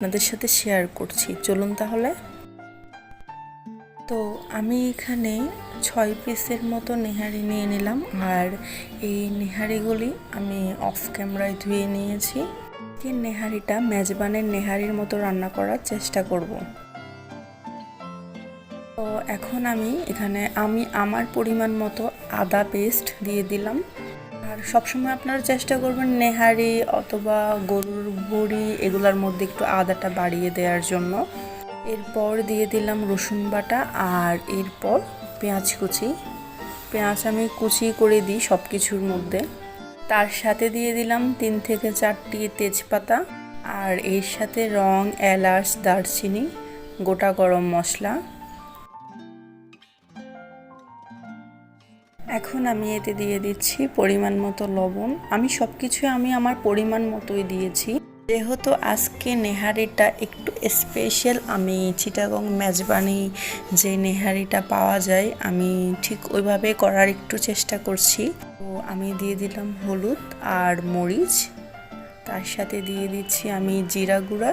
আপনাদের সাথে শেয়ার করছি। চলুন তাহলে। তো আমি এখানে ছয় পিসের মতো নেহারি নিয়ে নিলাম। আর এই নেহারিগুলি আমি অফ ক্যামেরায় ধুয়ে নিয়েছি। নেহারিটা মেজবানের নেহারির মতো রান্না করার চেষ্টা করব। তো এখন আমি এখানে আমি আমার পরিমাণ মতো আদা পেস্ট দিয়ে দিলাম। আর সবসময় আপনারা চেষ্টা করবেন নেহারি অথবা গরুর বড়ি এগুলোর মধ্যে একটু আদাটা বাড়িয়ে দেওয়ার জন্য। এরপর দিয়ে দিলাম রসুন বাটা আর এরপর পেঁয়াজ কুচি। পেঁয়াজ আমি কুচি করে দিই সব কিছুর মধ্যে। তার সাথে দিয়ে দিলাম তিন থেকে চারটি তেজপাতা আর এর সাথে রং, এলাচ, দারচিনি, গোটা গরম মশলা। এখন আমি এতে দিয়ে দিচ্ছি পরিমাণ মতো লবণ। আমি সব কিছু আমি আমার পরিমাণ মতোই দিয়েছি। যেহেতু আজকে নেহারিটা একটু স্পেশাল আমি চিটাগং মেজবানি যে নেহারিটা পাওয়া যায়, আমি ঠিক ওইভাবে করার একটু চেষ্টা করছি। তো আমি দিয়ে দিলাম হলুদ আর মরিচ। তার সাথে দিয়ে দিচ্ছি আমি জিরা গুঁড়া,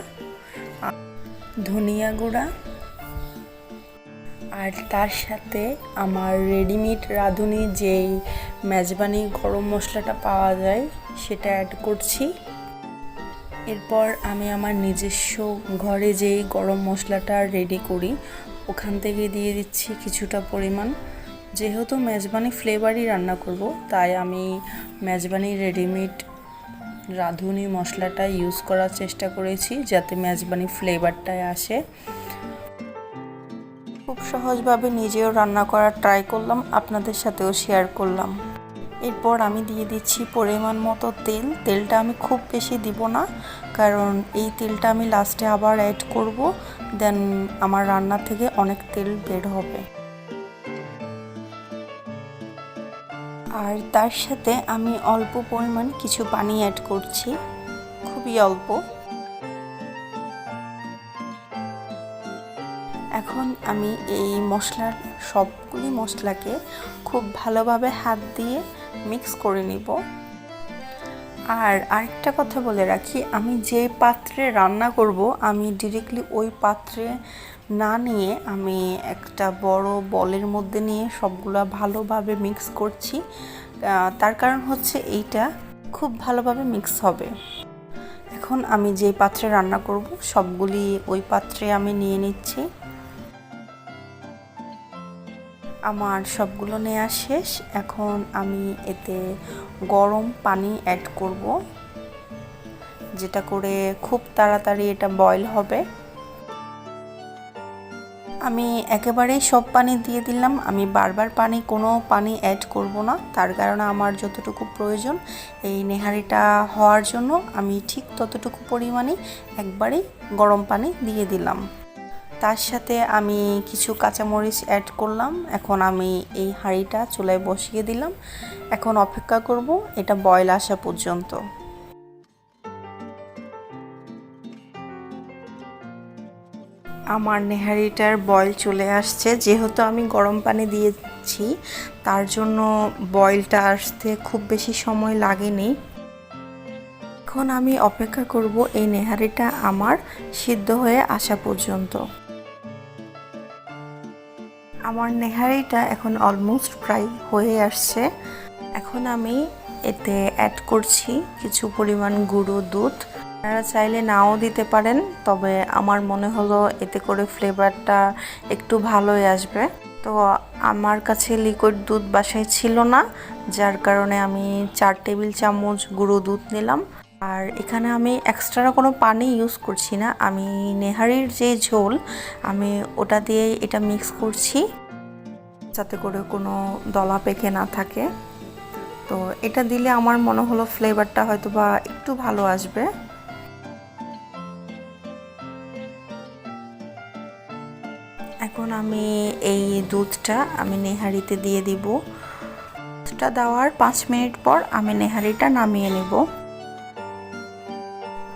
ধনিয়া গুঁড়া আর তার সাথে আমার রেডিমেড রাঁধুনি যেই মেজবানি গরম মশলাটা পাওয়া যায়, সেটা অ্যাড করছি। এরপর আমি আমার নিজস্ব ঘরে যেই গরম মশলাটা রেডি করি, ওখান থেকে দিয়ে দিচ্ছি কিছুটা পরিমাণ। যেহেতু মেজবানি ফ্লেভারই রান্না করব, তাই আমি মেজবানি রেডিমেড রাঁধুনি মশলাটা ইউজ করার চেষ্টা করেছি, যাতে মেজবানি ফ্লেভারটায় আসে। খুব সহজভাবে নিজেও রান্না করার ট্রাই করলাম, আপনাদের সাথেও শেয়ার করলাম। এরপর আমি দিয়ে দিচ্ছি পরিমাণ মতো তেল। তেলটা আমি খুব বেশি দিব না, কারণ এই তেলটা আমি লাস্টে আবার অ্যাড করব দেন আমার রান্না থেকে অনেক তেল বের হবে। আর তার সাথে আমি অল্প পরিমাণ কিছু পানি অ্যাড করছি, খুবই অল্প। এখন আমি এই মশলার সবগুলি মশলাকে খুব ভালোভাবে হাত দিয়ে মিক্স করে নিব। আর আরেকটা কথা বলে রাখি, আমি যে পাত্রে রান্না করব, আমি ডিরেক্টলি ওই পাত্রে না নিয়ে আমি একটা বড় বলের মধ্যে নিয়ে সবগুলো ভালোভাবে মিক্স করছি। তার কারণ হচ্ছে এইটা খুব ভালোভাবে মিক্স হবে। এখন আমি যে পাত্রে রান্না করব, সবগুলি ওই পাত্রে আমি নিয়ে নিচ্ছি। আমার সবগুলো নেওয়া শেষ। এখন আমি এতে গরম পানি অ্যাড করব, যেটা করে খুব তাড়াতাড়ি এটা বয়ল হবে। আমি একেবারেই সব পানি দিয়ে দিলাম। আমি বারবার পানি, কোনো পানি অ্যাড করব না। তার কারণে আমার যতটুকু প্রয়োজন, এই নেহারিটা হওয়ার জন্য আমি ঠিক ততটুকু পরিমাণে একবারেই গরম পানি দিয়ে দিলাম। তার সাথে আমি কিছু কাঁচামরিচ অ্যাড করলাম। এখন আমি এই হাঁড়িটা চুলায় বসিয়ে দিলাম। এখন অপেক্ষা করব, এটা বয়ল আসা পর্যন্ত। আমার নেহারিটার বয়েল চলে আসছে। যেহেতু আমি গরম পানি দিয়েছি, তার জন্য বয়েলটা আসতে খুব বেশি সময় লাগেনি। এখন আমি অপেক্ষা করব, এই নেহারিটা আমার সিদ্ধ হয়ে আসা পর্যন্ত। আমার নেহারিটা এখন অলমোস্ট প্রায় হয়ে আসছে। এখন আমি এতে অ্যাড করছি কিছু পরিমাণ গুঁড়ো দুধ। আপনারা চাইলে নাও দিতে পারেন, তবে আমার মনে হলো এতে করে ফ্লেভারটা একটু ভালোই আসবে। তো আমার কাছে লিকুইড দুধ বাসায় ছিল না, যার কারণে আমি চার টেবিল চামচ গুঁড়ো দুধ নিলাম। আর এখানে আমি এক্সট্রা কোনো পানি ইউজ করছি না, আমি নেহারির যে ঝোল, আমি ওটা দিয়ে এটা মিক্স করছি। যাতে করে কোনো দলা পেকে না থাকে। তো এটা দিলে আমার মনে হলো ফ্লেভারটা হয়তো বা একটু ভালো আসবে। এখন আমি এই দুধটা আমি নেহারিতে দিয়ে দিব। দুধটা দেওয়ার পাঁচ মিনিট পর আমি নেহারিটা নামিয়ে নেব।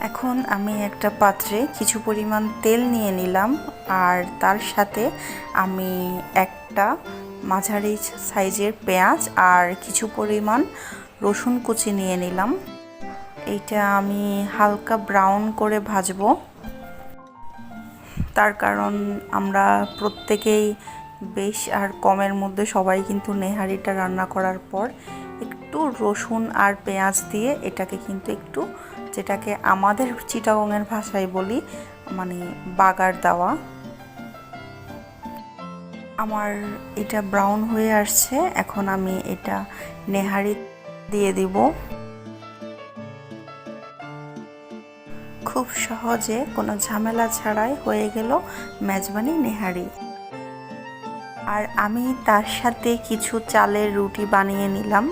এখন আমি একটা পাত্রে কিছু পরিমাণ তেল নিয়ে নিলাম। আর তার সাথে আমি একটা মাঝারি সাইজের পেঁয়াজ আর কিছু পরিমাণ রসুন কুচি নিয়ে নিলাম। এইটা আমি হালকা ব্রাউন করে ভাজবো। তার কারণ আমরা প্রত্যেকেই বেশ আর কমের মধ্যে সবাই কিন্তু নেহারিটা রান্না করার পর একটু রসুন আর পেঁয়াজ দিয়ে এটাকে কিন্তু একটু যেটাকে আমাদের চিটাগংয়ের ভাষায় বলি মানে বাগার দেওয়া। আমার এটা ব্রাউন হয়ে আসছে, এখন আমি এটা নেহারি দিয়ে দিব। খুব সহজে কোনো ঝামেলা ছাড়াই হয়ে গেল মেজবানি নেহারি। আর আমি তার সাথে কিছু চালের রুটি বানিয়ে নিলাম।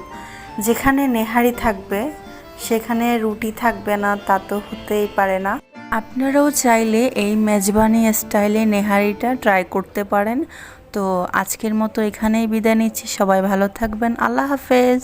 যেখানে নেহারি থাকবে, সেখানে রুটি থাকবে না, তা তো হতেই পারে না। আপনারাও চাইলে এই মেজবানি স্টাইলে নেহারিটা ট্রাই করতে পারেন। তো আজকের মতো এখানেই বিদায় নিচ্ছি। সবাই ভালো থাকবেন। আল্লাহ হাফেজ।